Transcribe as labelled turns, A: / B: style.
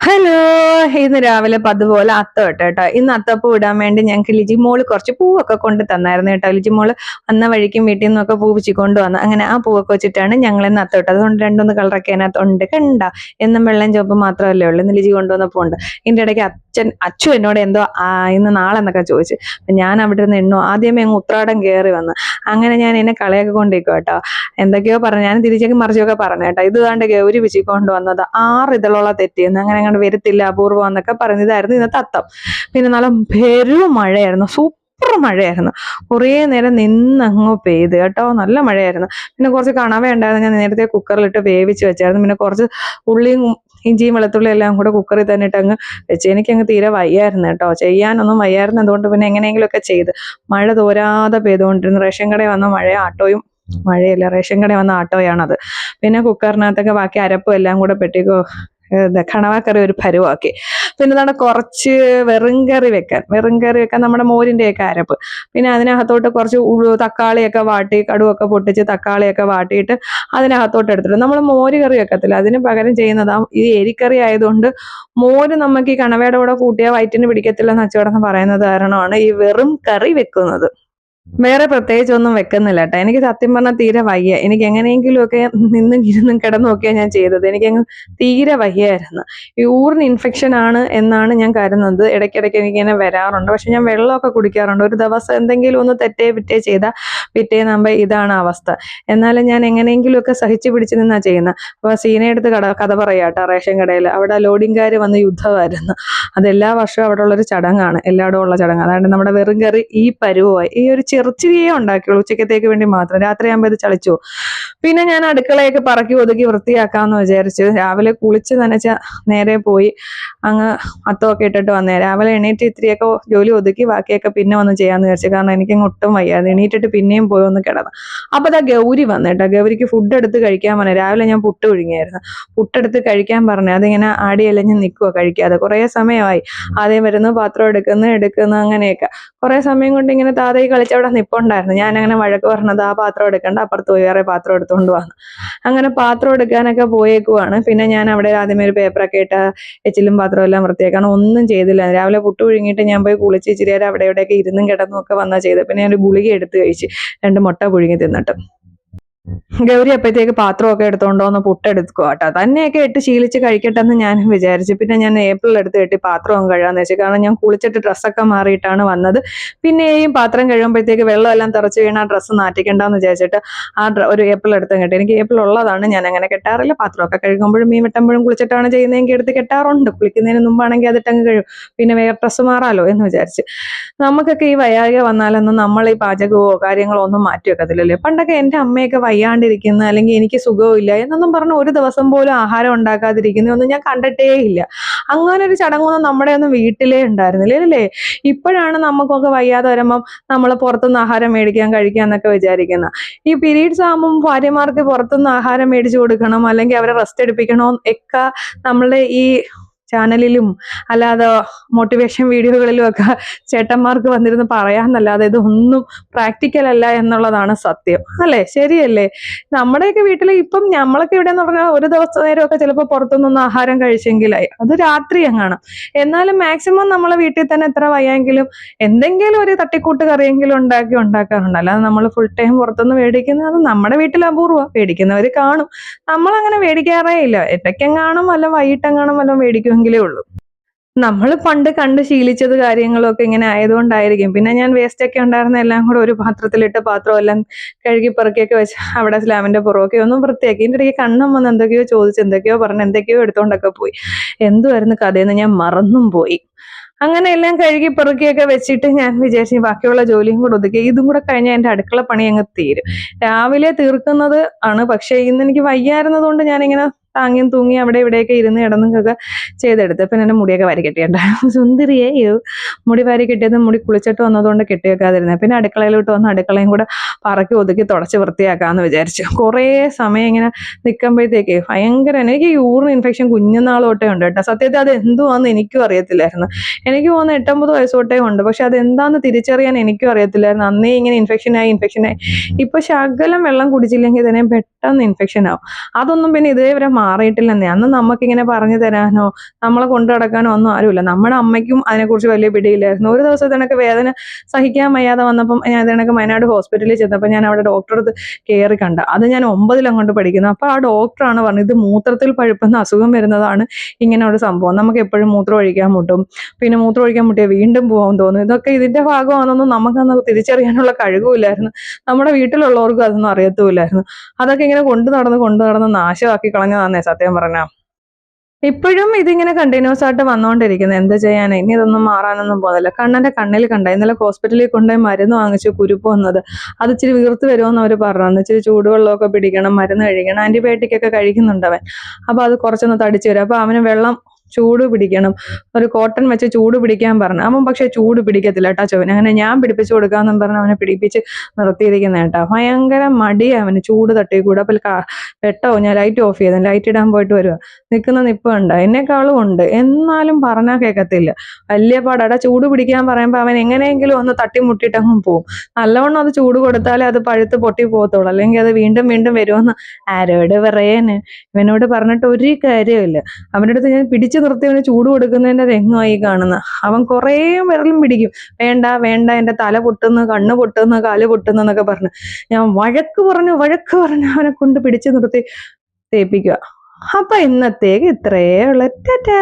A: Hello. ഇന്ന് രാവിലെ പതുപോലെ അത്തം ഇട്ട് കേട്ടോ. ഇന്ന് അത്തപ്പൂ ഇടാൻ വേണ്ടി ഞങ്ങൾക്ക് ലിജി മോൾ കുറച്ച് പൂവൊക്കെ കൊണ്ട് തന്നായിരുന്നു കേട്ടോ. ലിജി മോൾ വന്ന വഴിക്കും വീട്ടിൽ നിന്നൊക്കെ പൂ കൊണ്ടുവന്നു അങ്ങനെ ആ പൂവൊക്കെ വെച്ചിട്ടാണ് ഞങ്ങൾ ഇന്ന് അത്തം ഇട്ടത് അതുകൊണ്ട് രണ്ടൊന്ന് കളറൊക്കെ അതിനകത്ത് ഉണ്ട്. കണ്ട? എന്നും വെള്ളം ചുവപ്പ് മാത്രമല്ലേ ഉള്ളൂ. ഇന്ന് ലിജി കൊണ്ടുവന്ന പൂ ഉണ്ട്. ഇതിന്റെ ഇടയ്ക്ക് അച്ഛൻ അച്ചു എന്നോട് എന്തോ ഇന്ന് നാളെ എന്നൊക്കെ ചോദിച്ചു ഞാൻ അവിടെ നിന്ന് എണ്ണു. ആദ്യമേ അങ്ങ് ഉത്രാടം കയറി വന്ന്. അങ്ങനെ ഞാൻ എന്നെ കളയൊക്കെ കൊണ്ടിരിക്കും കേട്ടോ. എന്തൊക്കെയോ പറഞ്ഞു. ഞാൻ തിരിച്ചൊക്കെ മറിച്ചൊക്കെ പറഞ്ഞു കേട്ടോ. ഇത് കണ്ട് ഗൗരി പിച്ചി കൊണ്ടുവന്നത് ആറ് ഇതളോളം തെറ്റിയെന്ന്. അങ്ങനെ അങ്ങോട്ട് വരത്തില്ല അപൂർവം എന്നൊക്കെ പറഞ്ഞതായിരുന്നു ഇന്നത്തെ അത്തം. പിന്നെ നല്ല പെരും മഴയായിരുന്നു സൂപ്പർ മഴയായിരുന്നു. കുറേ നേരം നിന്നങ്ങ് പെയ്ത് കേട്ടോ നല്ല മഴയായിരുന്നു. പിന്നെ കുറച്ച് കണവ ഉണ്ടായിരുന്നു ഞാൻ നേരത്തെ കുക്കറിലിട്ട് വേവിച്ച് വെച്ചായിരുന്നു. പിന്നെ കുറച്ച് ഉള്ളിയും ഇഞ്ചിയും വെളുത്തുള്ളിയും എല്ലാം കൂടെ കുക്കറിൽ തന്നെ ഇട്ട് അങ്ങ് വെച്ച്. എനിക്കങ്ങ് തീരെ വയ്യായിരുന്നു കേട്ടോ ചെയ്യാനൊന്നും വയ്യായിരുന്നു. അതുകൊണ്ട് പിന്നെ എങ്ങനെയെങ്കിലുമൊക്കെ ചെയ്ത്. മഴ തോരാതെ പെയ്തുകൊണ്ടിരുന്നു. റേഷൻ കടയിൽ വന്ന മഴ ആട്ടോയും മഴയല്ല റേഷൻ കടയിൽ വന്ന ആട്ടോയാണത്. പിന്നെ കുക്കറിനകത്തൊക്കെ ബാക്കി അരപ്പും എല്ലാം കൂടെ പെട്ടിക്കോ കണവാക്കറി ഒരു പരുവാക്കി. പിന്നെ എന്താണ് കുറച്ച് വെറും കറി വെക്കാൻ. വെറും കറി വെക്കാൻ നമ്മുടെ മോരിന്റെയൊക്കെ അരപ്പ്. പിന്നെ അതിനകത്തോട്ട് കുറച്ച് ഉഴു തക്കാളിയൊക്കെ വാട്ടി കടുവൊക്കെ പൊട്ടിച്ച് തക്കാളിയൊക്കെ വാട്ടിയിട്ട് അതിനകത്തോട്ട് എടുത്തിട്ട് നമ്മൾ മോര് കറി വെക്കത്തില്ല. അതിന് പകരം ചെയ്യുന്നതാ ഈ എരിക്കറി ആയതുകൊണ്ട് മോര് നമുക്ക് ഈ കണവയുടെ കൂടെ കൂട്ടിയാൽ വയറ്റിന് പിടിക്കത്തില്ലെന്ന് അച്ചോടെന്ന് പറയുന്നത് കാരണമാണ് ഈ വെറും കറി വെക്കുന്നത്. വേറെ പ്രത്യേകിച്ച് ഒന്നും വെക്കുന്നില്ല കേട്ടോ എനിക്ക് സത്യം പറഞ്ഞാൽ തീരെ വയ്യ. എനിക്ക് എങ്ങനെയെങ്കിലും ഒക്കെ നിന്നും ഇരുന്നും കിടന്നൊക്കെയാണ് ഞാൻ ചെയ്തത്. എനിക്ക് അങ്ങ് തീരെ വയ്യായിരുന്നു. ഈ ഊറിന് ഇൻഫെക്ഷൻ ആണ് എന്നാണ് ഞാൻ കരുതുന്നത്. ഇടയ്ക്കിടയ്ക്ക് എനിക്കിങ്ങനെ വരാറുണ്ട്. പക്ഷെ ഞാൻ വെള്ളമൊക്കെ കുടിക്കാറുണ്ട്. ഒരു ദിവസം എന്തെങ്കിലും ഒന്ന് തെറ്റേ പിറ്റേ ചെയ്താൽ പിറ്റേന്നാകുമ്പോൾ ഇതാണ് അവസ്ഥ. എന്നാലും ഞാൻ എങ്ങനെയെങ്കിലുമൊക്കെ സഹിച്ചു പിടിച്ചു നിന്നാ ചെയ്യുന്നത് അപ്പോൾ സീനയെടുത്ത് കട കഥ പറയാട്ടോ റേഷൻ കടയിൽ അവിടെ ലോഡിങ്കാർ വന്ന് യുദ്ധമായിരുന്നു. അത് എല്ലാ വർഷവും അവിടെ ഉള്ളൊരു ചടങ്ങാണ്. എല്ലായിടവും ഉള്ള ചടങ്ങ്. അതായത് നമ്മുടെ വെറും കറി ഈ പരുവമായി ഈ ഒരു ചെറുച്ചിരിയേ ഉണ്ടാക്കിയുള്ളൂ. ഉച്ചക്കത്തേക്ക് വേണ്ടി മാത്രം. രാത്രിയാകുമ്പോൾ ഇത് ചളിച്ചു പിന്നെ ഞാൻ അടുക്കളയൊക്കെ പറക്കി ഒതുക്കി വൃത്തിയാക്കാമെന്ന് വിചാരിച്ചു രാവിലെ കുളിച്ച് നനച്ച നേരെ പോയി അങ്ങ് അത്തമൊക്കെ ഇട്ടിട്ട് വന്നേ. രാവിലെ എണീറ്റ് ഇത്തിരിയൊക്കെ ജോലി ഒതുക്കി ബാക്കിയൊക്കെ പിന്നെ വന്ന് ചെയ്യാമെന്ന് വിചാരിച്ചു. കാരണം എനിക്ക് ഒട്ടും വയ്യാതെ എണീറ്റിട്ട് പിന്നെയും പോയി ഒന്ന് കിടന്നു. അപ്പൊ അതാ ഗൗരി വന്നേട്ടാ ഗൗരിക്ക് ഫുഡ് എടുത്ത് കഴിക്കാൻ പറഞ്ഞു. രാവിലെ ഞാൻ പുട്ട് ഒഴുങ്ങിയായിരുന്നു പുട്ടെടുത്ത് കഴിക്കാൻ പറഞ്ഞു. അതിങ്ങനെ ആടി അലഞ്ഞ് നിൽക്കുക കഴിക്കാതെ. കുറേ സമയമായി. ആദ്യം വരുന്നു പാത്രം എടുക്കുന്നു എടുക്കുന്നു അങ്ങനെയൊക്കെ. കുറേ സമയം കൊണ്ട് ഇങ്ങനെ താതായി കളിച്ച് നിപ്പുണ്ടായിരുന്നു. ഞാൻ അങ്ങനെ വഴക്ക് പറഞ്ഞത് ആ പാത്രം എടുക്കണ്ട അപ്പുറത്ത് പോയി വേറെ പാത്രം എടുത്തുകൊണ്ട് വന്നു അങ്ങനെ പാത്രം എടുക്കാനൊക്കെ പോയേക്കുവാണ്. പിന്നെ ഞാൻ അവിടെ ആദ്യമേ ഒരു പേപ്പറൊക്കെ ഇട്ട എച്ചിലും പാത്രം എല്ലാം വൃത്തിയാക്കണം. ഒന്നും ചെയ്തില്ല. രാവിലെ പുട്ട് പുഴുങ്ങിയിട്ട് ഞാൻ പോയി കുളിച്ച് ഇച്ചിരി നേരം അവിടെ ഇവിടെയൊക്കെ ഇരുന്നും കിടന്നും ഒക്കെ വന്നാ ചെയ്തത്. പിന്നെ ഞാൻ ഒരു ഗുളിക എടുത്ത് കഴിച്ച് രണ്ട് മുട്ട പുഴുങ്ങി തിന്നിട്ട്. ഗൗരി അപ്പോഴത്തേക്ക് പാത്രമൊക്കെ എടുത്തോണ്ട് വന്ന് പുട്ടെടുക്കുക കേട്ടോ. തന്നെയൊക്കെ ഇട്ട് ശീലിച്ച് കഴിക്കട്ടെ എന്ന് ഞാൻ വിചാരിച്ചു. പിന്നെ ഞാൻ ഏപ്രിൽ എടുത്ത് കെട്ടി പാത്രവും കഴുകാന്ന് വെച്ചു. കാരണം ഞാൻ കുളിച്ചിട്ട് ഡ്രസ്സൊക്കെ മാറിയിട്ടാണ് വന്നത്. പിന്നെയും പാത്രം കഴിയുമ്പോഴത്തേക്ക് വെള്ളമെല്ലാം എല്ലാം വീണ ആ ഡ്രസ്സ് നാറ്റിക്കണ്ടെന്ന് വിചാരിച്ചിട്ട് ആ ഒരു ഏപ്രിൽ എടുത്ത് കെട്ടി. എനിക്ക് ഏപ്രിൽ ഉള്ളതാണ്. ഞാൻ അങ്ങനെ കെട്ടാറില്ല. പാത്രമൊക്കെ കഴുകുമ്പോഴും മീൻ വെട്ടുമ്പോഴും കുളിച്ചിട്ടാണ് ചെയ്യുന്നതെങ്കിൽ എടുത്ത് കെട്ടാറുണ്ട്. കുളിക്കുന്നതിന് മുമ്പാണെങ്കിൽ അതിട്ടങ്ങ് കഴുകും. പിന്നെ വേറെ ഡ്രസ്സ് മാറാലോ എന്ന് വിചാരിച്ച്. നമുക്കൊക്കെ ഈ വയ്യായ്ക വന്നാലൊന്നും നമ്മൾ ഈ പാചകമോ കാര്യങ്ങളോ ഒന്നും മാറ്റി വെക്കത്തില്ലല്ലേ പണ്ടൊക്കെ എന്റെ അമ്മയൊക്കെ വയ്യാണ്ടിരിക്കുന്ന അല്ലെങ്കിൽ എനിക്ക് സുഖമില്ല എന്നൊന്നും പറഞ്ഞ് ഒരു ദിവസം പോലും ആഹാരം ഉണ്ടാക്കാതിരിക്കുന്നതൊന്നും ഞാൻ കണ്ടിട്ടേ ഇല്ല. അങ്ങനെ ഒരു ചടങ്ങൊന്നും നമ്മുടെ ഒന്നും വീട്ടിലേ ഉണ്ടായിരുന്നില്ല അല്ലേ ഇപ്പോഴാണ് നമുക്കൊക്കെ വയ്യാതെ വരുമ്പം നമ്മൾ പുറത്തുനിന്ന് ആഹാരം മേടിക്കാൻ കഴിക്കാൻ എന്നൊക്കെ വിചാരിക്കുന്ന. ഈ പീരീഡ്സ് ആകുമ്പം ഭാര്യമാർക്ക് പുറത്തുനിന്ന് ആഹാരം മേടിച്ചു കൊടുക്കണം അല്ലെങ്കിൽ അവരെ റെസ്റ്റ് എടുപ്പിക്കണം ഒക്കെ നമ്മളുടെ ഈ ചാനലിലും അല്ലാതെ മോട്ടിവേഷൻ വീഡിയോകളിലും ഒക്കെ ചേട്ടന്മാർക്ക് വന്നിരുന്ന് പറയാന്നല്ലാതെ ഇതൊന്നും പ്രാക്ടിക്കൽ അല്ല എന്നുള്ളതാണ് സത്യം. അല്ലേ? ശരിയല്ലേ? നമ്മുടെയൊക്കെ വീട്ടിൽ ഇപ്പം നമ്മളൊക്കെ ഇവിടെ എന്ന് പറഞ്ഞാൽ ഒരു ദിവസം നേരമൊക്കെ ചിലപ്പോൾ പുറത്തുനിന്ന് ആഹാരം കഴിച്ചെങ്കിലായി അത് രാത്രി അങ്ങാണ് എന്നാലും മാക്സിമം നമ്മളെ വീട്ടിൽ തന്നെ എത്ര വയ്യെങ്കിലും എന്തെങ്കിലും ഒരു തട്ടിക്കൂട്ട് കറിയെങ്കിലും ഉണ്ടാക്കി ഉണ്ടാക്കാറുണ്ട്. അല്ലാതെ നമ്മൾ ഫുൾ ടൈം പുറത്തുനിന്ന് മേടിക്കുന്നത് അത് നമ്മുടെ വീട്ടിൽ അപൂർവം മേടിക്കുന്നവർ കാണും. നമ്മളങ്ങനെ മേടിക്കാറേ ഇല്ല. ഇടയ്ക്കെങ്ങാണും വല്ല വൈകിട്ടെങ്ങാണും വല്ല മേടിക്കുമെങ്കിലേ ഉള്ളൂ. നമ്മൾ പണ്ട് കണ്ട് ശീലിച്ചത് കാര്യങ്ങളൊക്കെ ഇങ്ങനെ ആയതുകൊണ്ടായിരിക്കും. പിന്നെ ഞാൻ വേസ്റ്റ് ഒക്കെ ഉണ്ടായിരുന്ന എല്ലാം കൂടെ ഒരു പാത്രത്തിലിട്ട് പാത്രം എല്ലാം കഴുകി പെറുക്കിയൊക്കെ വെച്ച് അവിടെ സ്ലാമിന്റെ പുറമൊക്കെ ഒന്നും വൃത്തിയാക്കി. എന്റെ ഇടയ്ക്ക് കണ്ണം വന്ന് എന്തൊക്കെയോ ചോദിച്ച് എന്തൊക്കെയോ പറഞ്ഞ് എന്തൊക്കെയോ എടുത്തോണ്ടൊക്കെ പോയി. എന്തുമായിരുന്നു കഥയെന്ന് ഞാൻ മറന്നും പോയി. അങ്ങനെ എല്ലാം കഴുകി പെറുക്കിയൊക്കെ വെച്ചിട്ട് ഞാൻ വിചാരിച്ചു ബാക്കിയുള്ള ജോലിയും കൂടെ ഒതുക്കി. ഇതും കൂടെ കഴിഞ്ഞാൽ എന്റെ അടുക്കള പണി അങ്ങ് തീരും. രാവിലെ തീർക്കുന്നത് ആണ്. പക്ഷേ ഇന്ന് എനിക്ക് വയ്യായിരുന്നത് കൊണ്ട് ഞാനിങ്ങനെ താങ്ങിയും തൂങ്ങി അവിടെ ഇവിടെയൊക്കെ ഇരുന്ന് കിടന്നൊക്കെ ചെയ്തെടുത്ത്. പിന്നെ എന്റെ മുടിയൊക്കെ വാരി കെട്ടിയുണ്ട് സുന്ദരിയെ മുടി വാരി കെട്ടിയത് മുടി കുളിച്ചിട്ട് വന്നതുകൊണ്ട് കെട്ടി വെക്കാതിരുന്നത് പിന്നെ അടുക്കളയിലോട്ട് വന്ന് അടുക്കളയും കൂടെ പറക്കി ഒതുക്കി തുടച്ച് വൃത്തിയാക്കാമെന്ന് വിചാരിച്ചു. കുറേ സമയം ഇങ്ങനെ നിൽക്കുമ്പോഴത്തേക്ക് ഭയങ്കര എനിക്ക് യൂറിൻ ഇൻഫെക്ഷൻ കുഞ്ഞുനാൾ തൊട്ടേ ഉണ്ട് കേട്ടോ. സത്യത്തിൽ അത് എന്തുവാന്ന് എനിക്കും അറിയത്തില്ലായിരുന്നു. എനിക്ക് പോകുന്ന എട്ടൊമ്പത് വയസ്സ് തൊട്ടേ ഉണ്ട്. പക്ഷെ അത് എന്താന്ന് തിരിച്ചറിയാൻ എനിക്കും അറിയത്തില്ലായിരുന്നു. അന്നേ ഇങ്ങനെ ഇൻഫെക്ഷൻ ആയി ഇൻഫെക്ഷൻ ആയി. ഇപ്പൊ ശകലം വെള്ളം കുടിച്ചില്ലെങ്കിൽ തന്നെ പെട്ടെന്ന് ഇൻഫെക്ഷൻ ആവും. അതൊന്നും പിന്നെ ഇതേവരെ മാറിയിട്ടില്ലെന്നേ. അന്ന് നമുക്കിങ്ങനെ പറഞ്ഞു തരാനോ നമ്മളെ കൊണ്ടു നടക്കാനോ ഒന്നും ആരുമില്ല. നമ്മുടെ അമ്മയ്ക്കും അതിനെക്കുറിച്ച് വലിയ പിടിയില്ലായിരുന്നു. ഒരു ദിവസത്തെ എനിക്ക് വേദന സഹിക്കാൻ വയ്യാതെ വന്നപ്പം ഞാൻ ഇതിനൊക്കെ വയനാട് ഹോസ്പിറ്റലിൽ ചെന്നപ്പോൾ ഞാൻ അവിടെ ഡോക്ടറെ അടുത്ത് കയറി കണ്ട. അത് ഞാൻ ഒമ്പതിലങ്ങോട്ട് പഠിക്കുന്നു. അപ്പോൾ ആ ഡോക്ടറാണ് പറഞ്ഞത് ഇത് മൂത്രത്തിൽ പഴുപ്പെന്ന അസുഖം വരുന്നതാണ് ഇങ്ങനെ ഒരു സംഭവം. നമുക്ക് എപ്പോഴും മൂത്രം ഒഴിക്കാൻ മുട്ടും. പിന്നെ മൂത്രം ഒഴിക്കാൻ മുട്ടിയാൽ വീണ്ടും പോകാൻ തോന്നും. ഇതൊക്കെ ഇതിന്റെ ഭാഗമാണെന്നൊന്നും നമുക്കന്ന് തിരിച്ചറിയാനുള്ള കഴിവുമില്ലായിരുന്നു. നമ്മുടെ വീട്ടിലുള്ളവർക്കും അതൊന്നും അറിയത്തുമില്ലായിരുന്നു. അതൊക്കെ ഇങ്ങനെ കൊണ്ടു നടന്ന് കൊണ്ടു നടന്ന് നാശമാക്കി കളഞ്ഞതാന്നേ സത്യം പറഞ്ഞാ. ഇപ്പോഴും ഇതിങ്ങനെ കണ്ടിന്യൂസ് ആയിട്ട് വന്നുകൊണ്ടിരിക്കുന്നത് എന്ത് ചെയ്യാനാ? ഇനി ഇതൊന്നും മാറാനൊന്നും പോകുന്നില്ല. കണ്ണന്റെ കണ്ണിൽ കണ്ട ഇന്നലെ ഹോസ്പിറ്റലിൽ കൊണ്ടുപോയി മരുന്ന് വാങ്ങിച്ച് കുരുപ്പ് വന്നത്. അത് ഇച്ചിരി വീർത്ത് വരുമെന്ന് അവർ പറഞ്ഞു. ഇച്ചിരി ചൂടുവെള്ളമൊക്കെ പിടിക്കണം മരുന്ന് കഴിക്കണം. ആന്റിബയോട്ടിക് ഒക്കെ കഴിക്കുന്നുണ്ട് അവൻ. അപ്പൊ അത് കുറച്ചൊന്ന് തടിച്ചു വരും. അപ്പോൾ അവന് വെള്ളം ചൂട് പിടിക്കണം. ഒരു കോട്ടൺ വെച്ച് ചൂട് പിടിക്കാൻ പറഞ്ഞു. അവൻ പക്ഷെ ചൂട് പിടിക്കത്തില്ല കേട്ടോ ചൊവന് അങ്ങനെ ഞാൻ പിടിപ്പിച്ചു കൊടുക്കാന്നും പറഞ്ഞ് അവനെ പിടിപ്പിച്ച് നിർത്തിയിരിക്കുന്ന കേട്ടോ. ഭയങ്കര മടിയാ അവന് ചൂട് തട്ടി കൂടെ അപ്പോൾ പെട്ടോ ഞാൻ ലൈറ്റ് ഓഫ് ചെയ്തു. ലൈറ്റ് ഇടാൻ പോയിട്ട് വരുക നിൽക്കുന്ന നിപ്പ് ഉണ്ട്? എന്നെക്കാളും ഉണ്ട്. എന്നാലും പറഞ്ഞാൽ കേൾക്കത്തില്ല വലിയ പാടാടാ. ചൂട് പിടിക്കാൻ പറയുമ്പോൾ അവൻ എങ്ങനെയെങ്കിലും ഒന്ന് തട്ടിമുട്ടിയിട്ട് അങ്ങ് പോകും നല്ലവണ്ണം അത് ചൂട് കൊടുത്താലേ അത് പഴുത്ത് പൊട്ടി പോകത്തുള്ളൂ. അല്ലെങ്കിൽ അത് വീണ്ടും വീണ്ടും വരുമെന്ന് ആരോട് പറയാന്? ഇവനോട് പറഞ്ഞിട്ട് ഒരു കാര്യമില്ല അവന്റെ അടുത്ത് ഞാൻ പിടിച്ചു നിർത്തി അവന് ചൂട് കൊടുക്കുന്നതിന്റെ രംഗമായി കാണുന്ന. അവൻ കുറേ വിരലും പിടിക്കും. വേണ്ട വേണ്ട എന്റെ തല പൊട്ടുന്നു കണ്ണ് പൊട്ടുന്നു കാൽ പൊട്ടുന്നു എന്നൊക്കെ പറഞ്ഞു. ഞാൻ വഴക്ക് പറഞ്ഞു വഴക്ക് പറഞ്ഞു അവനെ കൊണ്ട് പിടിച്ചു നിർത്തി തേപ്പിക്കുക. അപ്പൊ ഇന്നത്തേക്ക് ഇത്രയേ ഉള്ളു. ടാറ്റാ!